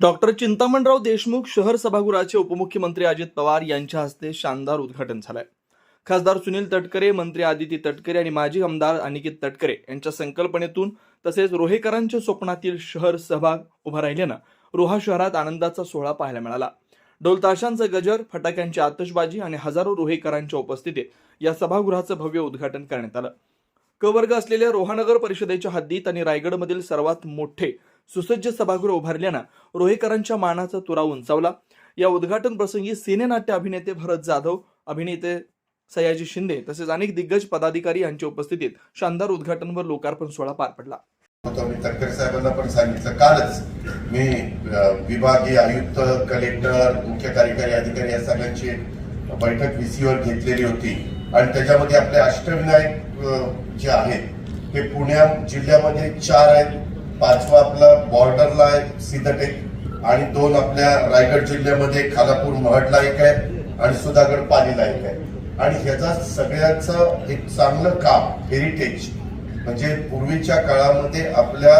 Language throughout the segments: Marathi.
डॉक्टर चिंतामणराव देशमुख शहर सभागृहाचे उपमुख्यमंत्री अजित पवार यांच्या हस्ते शानदार उद्घाटन झालंय. खासदार सुनील तटकरे मंत्री आदिती तटकरे आणि माजी आमदार अनिकेत तटकरे यांच्या संकल्पनेतून तसेच रोहेकरांच्या स्वप्नातील शहर सहभाग उभा राहिल्यानं रोहा शहरात आनंदाचा सोहळा पाहायला मिळाला. डोलताशांचा गजर फटाक्यांची आतषबाजी आणि हजारो रोहेकरांच्या उपस्थितीत या सभागृहाचं भव्य उद्घाटन करण्यात आलं. क वर्ग असलेल्या रोहानगर परिषदेच्या हद्दीत आणि रायगडमधील सर्वात मोठे सुसज्ज सभागृह उभारल्यानं रोहेकरांच्या मानाचा तुरा उंचावला. या उद्घाटन प्रसंगी सिनेनाट्य अभिनेते भरत जाधव अभिनेते सयाजी शिंदे तसेच अनेक दिग्गज पदाधिकारी यांच्या उपस्थितीत शानदार उद्घाटन व लोकार्पण सोहळा पार पडला. मी तटकरे साहेबांना पण सांगितलं कालच मी विभागीय आयुक्त कलेक्टर मुख्य कार्यकारी अधिकारी या सगळ्यांची बैठक व्हीसीवर घेतलेली होती. आणि त्याच्यामध्ये आपले अष्टविनायक जे आहेत ते पुण्या जिल्ह्यामध्ये चार आहेत. पाचवा आपला बॉर्डरला आहे सिद्धटेक आणि दोन आपल्या रायगड जिल्ह्यामध्ये खालापूर महडला एक आहे आणि सुधागड पालीला एक आहे. आणि ह्याचा सगळ्याचं एक चांगलं काम हेरिटेज म्हणजे पूर्वीच्या काळामध्ये आपल्या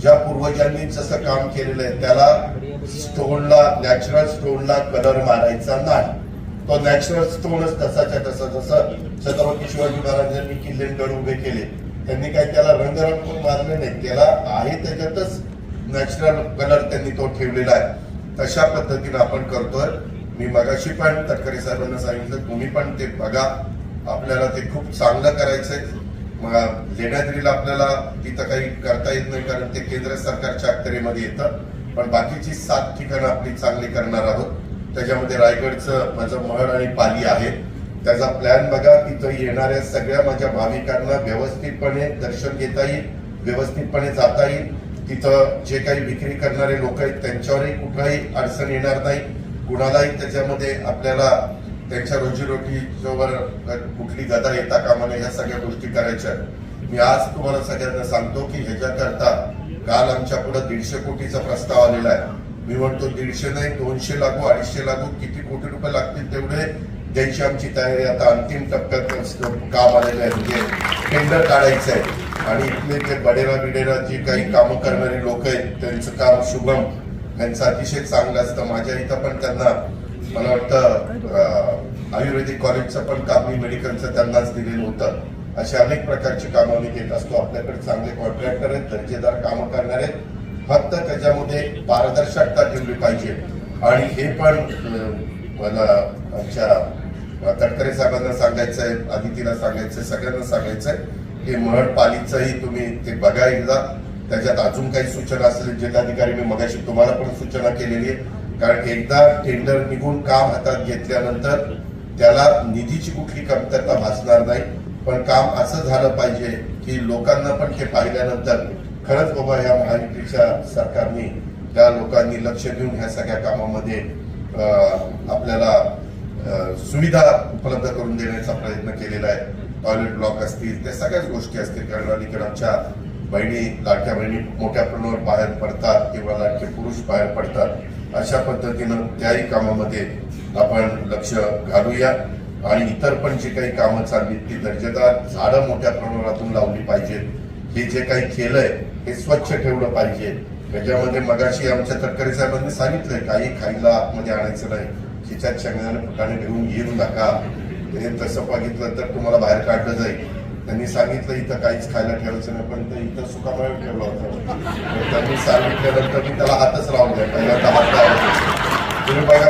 ज्या पूर्वजांनी जसं काम केलेलं आहे त्याला स्टोनला नॅचरल स्टोनला कलर मारायचा नाही. तो नॅचरल स्टोनच तसाच्या तसा जसं छत्रपती शिवाजी महाराजांनी किल्ले उभे केले त्यांनी काही त्याला रंगरंग मारले नाही. त्याला आहे त्याच्यातच नॅचरल कलर त्यांनी तो ठेवलेला आहे. तशा पद्धतीनं आपण करतोय. मी मगाशी पण तटकरे साहेबांना सांगितलं तुम्ही पण ते बघा. आपल्याला ते खूप चांगलं करायचंय. मग लेण्याद्रीला आपल्याला तिथं काही करता येत नाही कारण ते केंद्र सरकारच्या अखत्यारीमध्ये येतं. पण बाकीची सात ठिकाणं आपली चांगली करणार आहोत. त्याच्यामध्ये रायगडचं माझं महड आणि पाली आहे. त्याचा प्लॅन बघा तिथं येणाऱ्या सगळ्या माझ्या भाविकांना व्यवस्थितपणे दर्शन घेता येईल व्यवस्थितपणे जाता येईल. तिथं जे काही विक्री करणारे लोक आहेत त्यांच्यावरही कुठलाही अडचण येणार नाही. कुणालाही त्याच्यामध्ये आपल्याला त्यांच्या रोजीरोटीवर कुठली गदा येता कामा नये ह्या सगळ्या गोष्टी करायच्या मी आज तुम्हाला सगळ्यांना सांगतो की ह्याच्याकरता काल आमच्या पुढे दीडशे कोटीचा प्रस्ताव आलेला आहे. मी म्हणतो दीडशे नाही दोनशे लागू अडीचशे लागू किती कोटी रुपये लागतील तेवढे ज्यांची आमची तयारी आता अंतिम टप्प्यात काम आलेलं आहे म्हणजे टेंडर काढायचं आहे आणि इथले जे बडेरा बिडेरा जे काही कामं करणारे लोक आहेत त्यांचं काम शुभम यांचं अतिशय चांगलं असतं. माझ्या इथं पण त्यांना मला वाटतं आयुर्वेदिक कॉलेजचं पण काम मी मेडिकलचं त्यांनाच दिलेलं होतं. असे अनेक प्रकारची कामं मी घेत असतो. आपल्याकडे चांगले कॉन्ट्रॅक्टर आहेत दर्जेदार कामं करणारे आहेत. फक्त त्याच्यामध्ये पारदर्शकता ठेवली पाहिजे. आणि हे पण मला आमच्या तटकरे साहेबांना सांगायचं आहे आदितीला सांगायचं आहे सगळ्यांना सांगायचं आहे की महड पालीचंही तुम्ही ते बघा एकदा. त्याच्यात अजून काही सूचना असतील जिल्हाधिकारी मी मगाशी तुम्हाला पण सूचना केलेली आहे. कारण एकदा टेंडर निघून काम हातात घेतल्यानंतर त्याला निधीची कुठली कमतरता भासणार नाही. पण काम असं झालं पाहिजे की लोकांना पण ते पाहिल्यानंतर खरंच बाबा या महायुतीच्या सरकारने त्या लोकांनी लक्ष देऊन ह्या सगळ्या कामामध्ये आपल्याला सुविधा उपलब्ध करून देण्याचा प्रयत्न केलेला आहे. टॉयलेट ब्लॉक असतील त्या सगळ्याच गोष्टी असतील. कारण अलीकडे आमच्या बहिणी लाडक्या बहिणी मोठ्या प्रमाणावर बाहेर पडतात किंवा लाडके पुरुष बाहेर पडतात. अशा पद्धतीनं त्याही कामामध्ये आपण लक्ष घालूया. आणि इतर पण जी काही कामं चालली ती दर्जेदार झाडं मोठ्या प्रमाणातून लावली पाहिजेत. हे जे काही केलंय हे स्वच्छ ठेवलं पाहिजे. त्याच्यामध्ये मगाशी आमच्या तटकरे साहेबांनी सांगितलंय काही खायला आतमध्ये आणायचं नाही. खिच्यात शेंगदाणे फुटाणे ठेवून येऊ नका. हे तसं बघितलं तर तुम्हाला बाहेर काढलं जाईल. त्यांनी सांगितलं इथं काहीच खायला ठेवायचं नाही पण ते इथं सुकामय ठेवलं होतं. त्यांनी सांगितल्यानंतर मी त्याला हातच लावून द्या पहिल्यांदा हात लावला तुम्ही बघा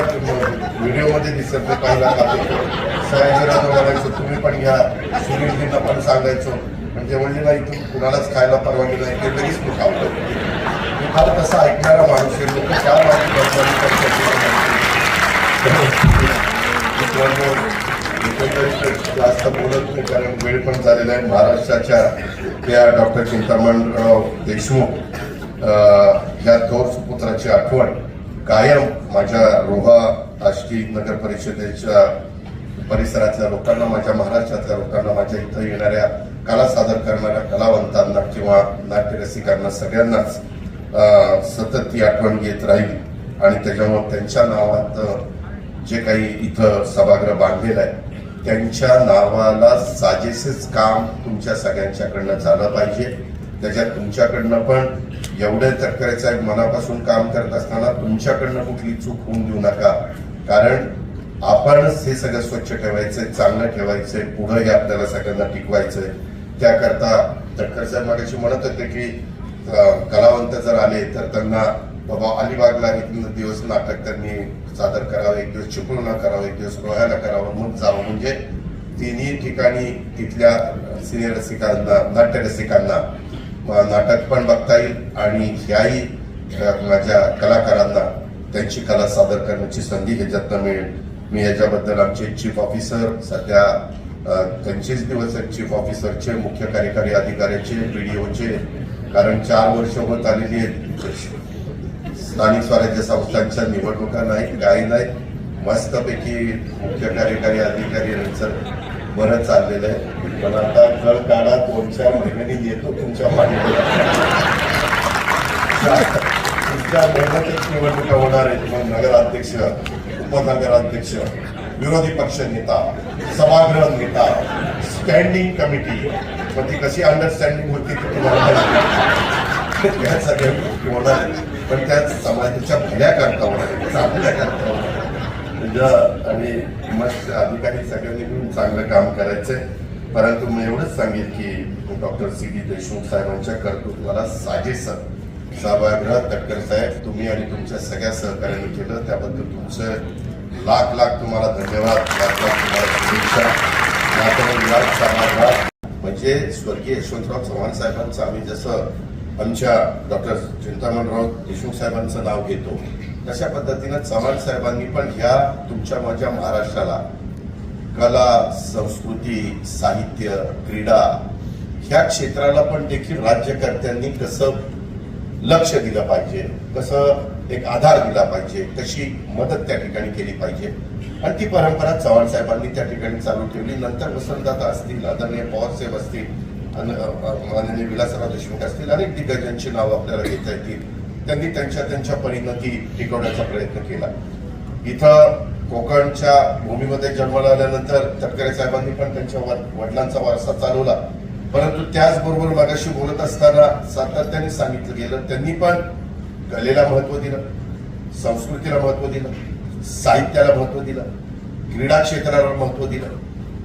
व्हिडिओमध्ये दिसत नाही पहिला खातो सयाजीराव म्हणायचो तुम्ही पण घ्या. सुनीलजींना पण सांगायचो. म्हणजे म्हणजे नाही तू कुणालाच खायला परवानगी नाही ते लगेच मुखावलं मी फार तसा ऐकणारा माणूस आहे. लोक चार माहिती जास्त बोलत नाही कारण वेळ पण झालेला आहे महाराष्ट्राच्या त्या डॉक्टर चिंतामणराव देशमुख या थोर सुपुत्राची आठवण कायम माझ्या रोहा आष्टी नगर परिषदेच्या परिसरातल्या लोकांना माझ्या महाराष्ट्रातल्या लोकांना माझ्या इथं येणाऱ्या कला सादर करणाऱ्या कलावंतांना किंवा नाट्यरसिकांना सगळ्यांनाच सतत ती आठवण येत राहील. आणि त्याच्यामुळे त्यांच्या नावात जे काही इथं सभागृह बांधलेलं आहे त्यांच्या नावाला साजेसेच काम तुमच्या सगळ्यांच्याकडनं झालं पाहिजे. त्याच्यात तुमच्याकडनं पण एवढे तटकरे साहेब मनापासून काम करत असताना तुमच्याकडनं कुठली चूक होऊन देऊ नका. कारण आपणच हे सगळं स्वच्छ ठेवायचंय चांगलं ठेवायचंय पुढंही आपल्याला सगळ्यांना टिकवायचंय. त्याकरता तटकर साहेब मागाशी म्हणत होते की कलावंत जर आले तर त्यांना बाबा अलिबागला एक दिवस नाटक त्यांनी सादर करावं एक दिवस चिपळूणला करावं एक दिवस रोह्याला करावं मग जावं. म्हणजे तिन्ही ठिकाणी तिथल्या सिने रसिकांना नाट्य रसिकांना नाटक पण बघता येईल आणि ह्याही माझ्या कलाकारांना त्यांची कला सादर करण्याची संधी ह्याच्यातनं मिळेल. मी याच्याबद्दल आमचे चीफ ऑफिसर सध्या त्यांचेच दिवस आहेत चीफ ऑफिसरचे मुख्य कार्यकारी अधिकाऱ्याचे बीडीओचे कारण चार वर्ष होत आलेली आहेत. स्थानिक स्वराज्य संस्थांच्या निवडणुका नाहीत काही नाहीत. मस्तपैकी मुख्य कार्यकारी अधिकारी यांचं बरं चाललेलं आहे. पण आता जर काढा दोन चार महिन्यांनी येतो तुमच्या पाठीवर तुमच्या मेहनतच निवडणुका होणार आहेत मग नगराध्यक्ष उपनगराध्यक्ष विरोधी पक्ष नेता सभागृह नेता स्टँडिंग कमिटी मग ती कशी अंडरस्टँडिंग होती ते तुम्हाला या सगळ्या गोष्टी होणार आहेत. पण त्या समाजाच्या भल्या करता होणार चांगल्या करता होणार आणि मस्त अधिकारी सगळ्यांनी मिळून चांगलं काम करायचंय. परंतु मी एवढंच सांगेन की डॉक्टर सी डी देशमुख साहेबांच्या कर्तृत्वाला साजेस सभागृह तटकर साहेब तुम्ही आणि तुमच्या सगळ्या सहकार्याने केलं त्याबद्दल तुमचं लाख लाख तुम्हाला धन्यवाद लाख लाख तुम्हाला शुभेच्छा. सभागृहात म्हणजे स्वर्गीय यशवंतराव चव्हाण साहेबांचं आम्ही जसं आमच्या डॉक्टर चिंतामणराव देशमुख साहेबांचं नाव घेतो. तशा पद्धतीनं चव्हाण साहेबांनी पण ह्या तुमच्या माझ्या महाराष्ट्राला कला संस्कृती साहित्य क्रीडा ह्या क्षेत्राला पण देखील राज्यकर्त्यांनी कसं लक्ष दिलं पाहिजे कसं एक आधार दिला पाहिजे कशी मदत त्या ठिकाणी केली पाहिजे. आणि ती परंपरा चव्हाण साहेबांनी त्या ठिकाणी चालू ठेवली. नंतर वसंतदाता असतील आदरणीय पवारसाहेब असतील माननीय विलासराव देशमुख असतील अनेक दिग्गजांची नावं आपल्याला घेता येतील. त्यांनी त्यांच्या त्यांच्या परीनं ती टिकवण्याचा प्रयत्न केला. इथं कोकणच्या भूमीमध्ये जन्माला आल्यानंतर तटकरे साहेबांनी पण त्यांच्या वडिलांचा वारसा चालवला. परंतु त्याचबरोबर मागाशी बोलत असताना सातत्याने सांगितलं गेलं त्यांनी पण कलेला महत्त्व दिलं संस्कृतीला महत्त्व दिलं साहित्याला महत्त्व दिलं क्रीडा क्षेत्राला महत्त्व दिलं.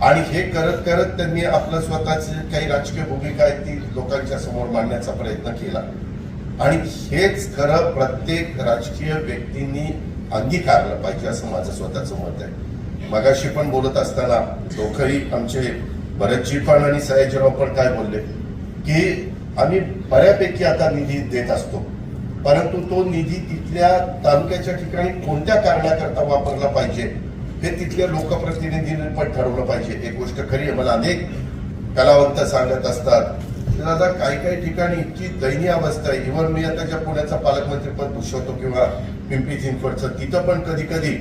आणि हे करत करत त्यांनी आपलं स्वतःची काही राजकीय भूमिका आहे ती लोकांच्या समोर मांडण्याचा प्रयत्न केला. आणि हेच खरं प्रत्येक राजकीय व्यक्तींनी अंगीकारलं पाहिजे असं माझं स्वतःचं मत आहे. मगाशी पण बोलत असताना दोघंही आमचे भरतजी पण आणि सयाजीराव पण काय बोलले की आम्ही बऱ्यापैकी आता निधी देत असतो. परंतु तो निधी तिथल्या तालुक्याच्या ठिकाणी कोणत्या कारणाकरता वापरला पाहिजे हे तिथल्या लोकप्रतिनिधींनी पण ठरवलं पाहिजे. एक गोष्ट खरी आहे मला अनेक कलावंत सांगत असतात दादा काही काही ठिकाणी इतकी दयनीय अवस्था आहे. इव्हन मी आता ज्या पुण्याचा पालकमंत्रीपद भूषवतो किंवा पिंपरी चिंचवडचं तिथं पण कधी कधी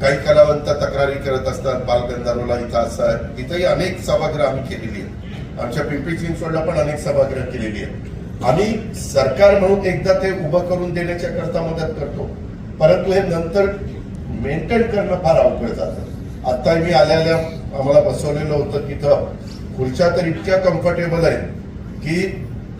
काही कलावंत तक्रारी करत असतात. बालगंधर्वला इथं असं आहे. तिथंही अनेक सभागृह आम्ही केलेली आहेत. आमच्या पिंपरी चिंचवडला पण अनेक सभागृह केलेली आहेत. आम्ही सरकार म्हणून एकदा ते उभं करून देण्याच्या करता मदत करतो. परंतु हे नंतर मेंटेन करणं फार अवघड जातं आता मी आल्या आम्हाला बसवलेलं होतं तिथं. खुर्च्या तर इतक्या कम्फर्टेबल आहेत की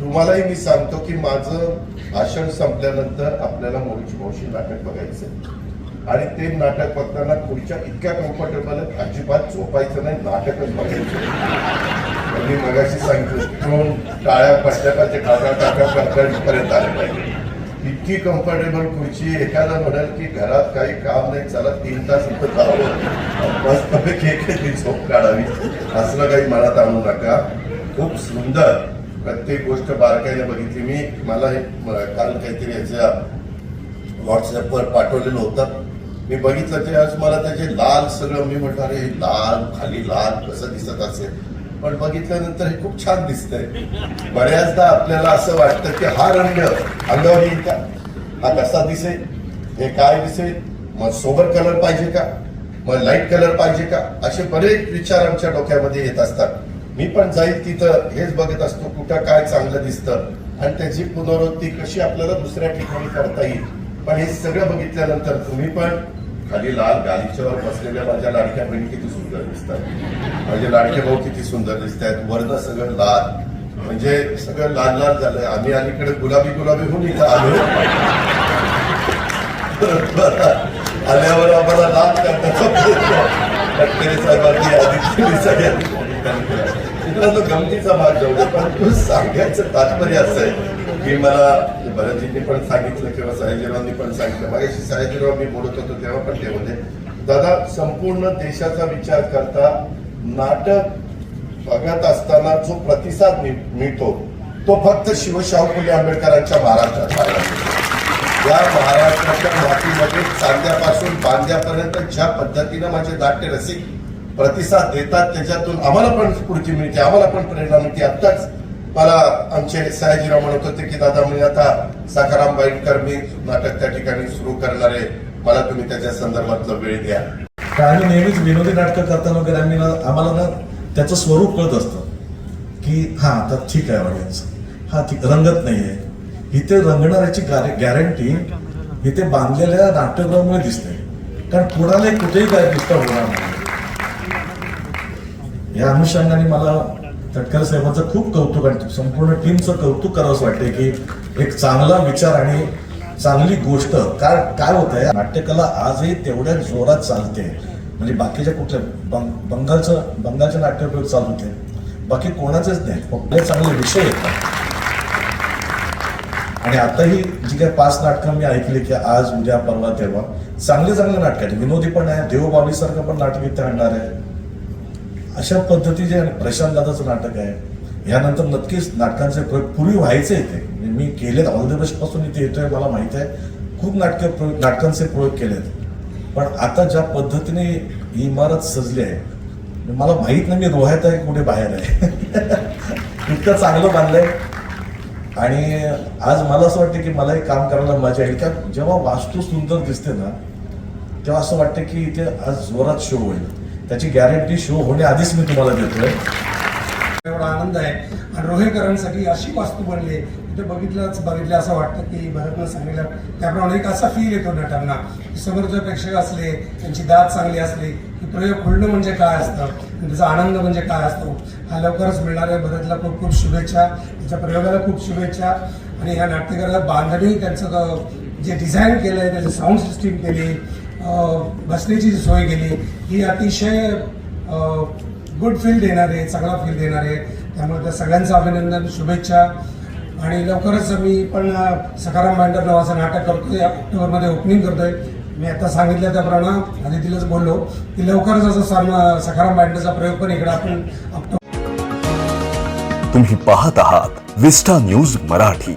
तुम्हालाही मी सांगतो की माझं भाषण संपल्यानंतर आपल्याला मोरीची मावशी नाटक बघायचं आणि ते नाटक बघताना खुर्च्या इतक्या कम्फर्टेबल आहेत अजिबात झोपायचं नाही नाटकच बघायचं मी मगाशी सांगितलं दोन टाळ्या पडल्या पाहिजे टाका टाका पर्यंत आले पाहिजे. इतकी कम्फर्टेबल खुर्ची एखादा म्हणाल की घरात काही काम नाही चला तीन तास इथं जावं मस्तपैकी एखादी झोप काढावी. असलं काही मनात आणू नका. खूप सुंदर. प्रत्येक गोष्ट बारकाईने बघितली मी. मला काल काहीतरी याच्या व्हॉट्सअपवर पाठवलेलं होतं. मी बघितलं ते आज मला त्याचे लाल सगळं मी म्हटलं अरे लाल खाली लाल कसं दिसत असेल? पण बघितल्यानंतर हे खूप छान दिसतंय. बऱ्याचदा आपल्याला असं वाटतं की हा रंग अंगावर येईल का? हा कसा दिसेल? हे काय दिसेल? मग सोबर कलर पाहिजे का? मग लाइट कलर पाहिजे का? असे बरेच विचार आमच्या डोक्यामध्ये येत असतात. मी पण जाईल तिथं हेच बघत असतो कुठं काय चांगलं दिसतं. आणि त्याची पुनरावृत्ती कशी आपल्याला दुसऱ्या ठिकाणी करता येईल. पण हे सगळं बघितल्यानंतर तुम्ही पण खाली लाल गालीच्यावर बसलेल्या माझ्या लाडक्या बहीण किती सुंदर दिसतात. माझे लाडके भाऊ किती सुंदर दिसत आहेत वर्ण सगळं लाल. म्हणजे सगळं लाल लाल झालंय. आम्ही अलीकडे गुलाबी गुलाबी होऊन इथं आलो. आल्यावर आम्हाला लाल करण्याचा गमतीचा भाग जाऊ पण सांगायचं तात्पर्य असं आहे की मला भरतजींनी पण सांगितलं किंवा सयाजीरावांनी पण सांगितलं. मागाशी सयाजीराव मी बोलत होतो तेव्हा पण ते होते. दादा संपूर्ण देशाचा विचार करता नाटक बघत असताना जो प्रतिसाद मिळतो तो फक्त शिवशाहू फुले आंबेडकरांच्या महाराष्ट्रात या महाराष्ट्राच्या मातीमध्ये चांद्यापासून बांध्यापर्यंत ज्या पद्धतीनं माझे नाट्य रसिक प्रतिसाद देतात त्याच्यातून आम्हाला पण स्फूर्ती मिळते आम्हाला पण प्रेरणा मिळते. आत्ताच मला आमचे सयाजीराव म्हणत होते की दादा मी आता साखाराम बाईटकर मी नाटक त्या ठिकाणी सुरू करणार आहे. मला तुम्ही त्याच्या संदर्भातलं वेळ द्या. आम्ही नेहमीच विनोदी नाटकं करताना वगैरे आम्ही ना आम्हाला ना त्याचं स्वरूप कळत असतं की हा आता ठीक आहे ऑडियन्स हा ठीक रंगत नाहीये. इथे रंगणाऱ्याची गॅरंटी इथे बांधलेल्या नाट्यगृहामुळे दिसते. कारण कुणालाही कुठेही काय दिसता होणार नाही. या अनुषंगाने मला तटकर साहेबांचं खूप कौतुक आणि संपूर्ण टीमचं कौतुक करावंसं वाटतंय की एक चांगला विचार आणि चांगली गोष्ट. काय काय होत आहे नाट्यकला आजही तेवढ्या जोरात चालते. म्हणजे बाकीच्या कुठल्या बंग बंगालचं बंगालचे नाट्यप्रयोग चालू होते. बाकी कोणाचेच नाही कुठले चांगले विषय येतात आणि आताही जी काही पाच नाटकं मी ऐकली की आज उद्या परवा तेव्हा चांगले चांगले नाटक आहेत. विनोदी पण आहे देवबावीसारखं पण नाटक इथे आणणार आहे. अशा पद्धतीचे आणि प्रशांत दादाचं नाटक आहे. यानंतर नक्कीच नाटकांचे प्रयोग पूर्वी व्हायचे इथे. म्हणजे मी केलेत ऑल द बेस्टपासून इथे येतोय मला माहीत आहे. खूप नाटक नाटकांचे प्रयोग केलेत. पण आता ज्या पद्धतीने ही इमारत सजली आहे म्हणजे मला माहीत नाही मी रोह्यात आहे कुठे बाहेर आहे. इतकं चांगलं बांधलंय. आणि आज मला असं वाटतं की मला हे काम करायला मजा येईल. का जेव्हा वास्तू सुंदर दिसते ना तेव्हा असं वाटतं की इथे आज जोरात शो होईल. त्याची गॅरंटी शो होण्याआधीच मी तुम्हाला देतोय. एवढा आनंद आहे. आणि रोहेकरांसाठी अशी वास्तू बनली आहे, तिथे बघितलंच बघितलं असं वाटतं की भरतनं सांगितलं. त्याप्रमाणे एक असा फील येतो नटांना. समर्थ प्रेक्षक असले त्यांची दात चांगली असली की प्रयोग खुलणं म्हणजे काय असतं? त्याचा आनंद म्हणजे काय असतो? हा लवकरच मिळणार आहे. भरतला खूप खूप शुभेच्छा. त्याच्या प्रयोगाला खूप शुभेच्छा. आणि ह्या नाट्यकाराला बांधणी त्यांचं जे डिझाईन केलं आहे त्याची साऊंड सिस्टीम केली. बसण्याची जी सोय केली ही अतिशय गुड फील देणार आहे चांगला फील देणार आहे. त्यामुळे त्या सगळ्यांचं अभिनंदन शुभेच्छा. आणि लवकरच मी पण सकाराम सखाराम नावाचं नाटक करतोय ऑक्टोबरमध्ये ओपनिंग करतोय. मी आता सांगितलं त्याप्रमाणे आदितीलाच बोललो की लवकरच असं साम सखाराम भांडरचा प्रयोग पण इकडे आपण तुम्ही पाहत आहात विस्टा न्यूज मराठी.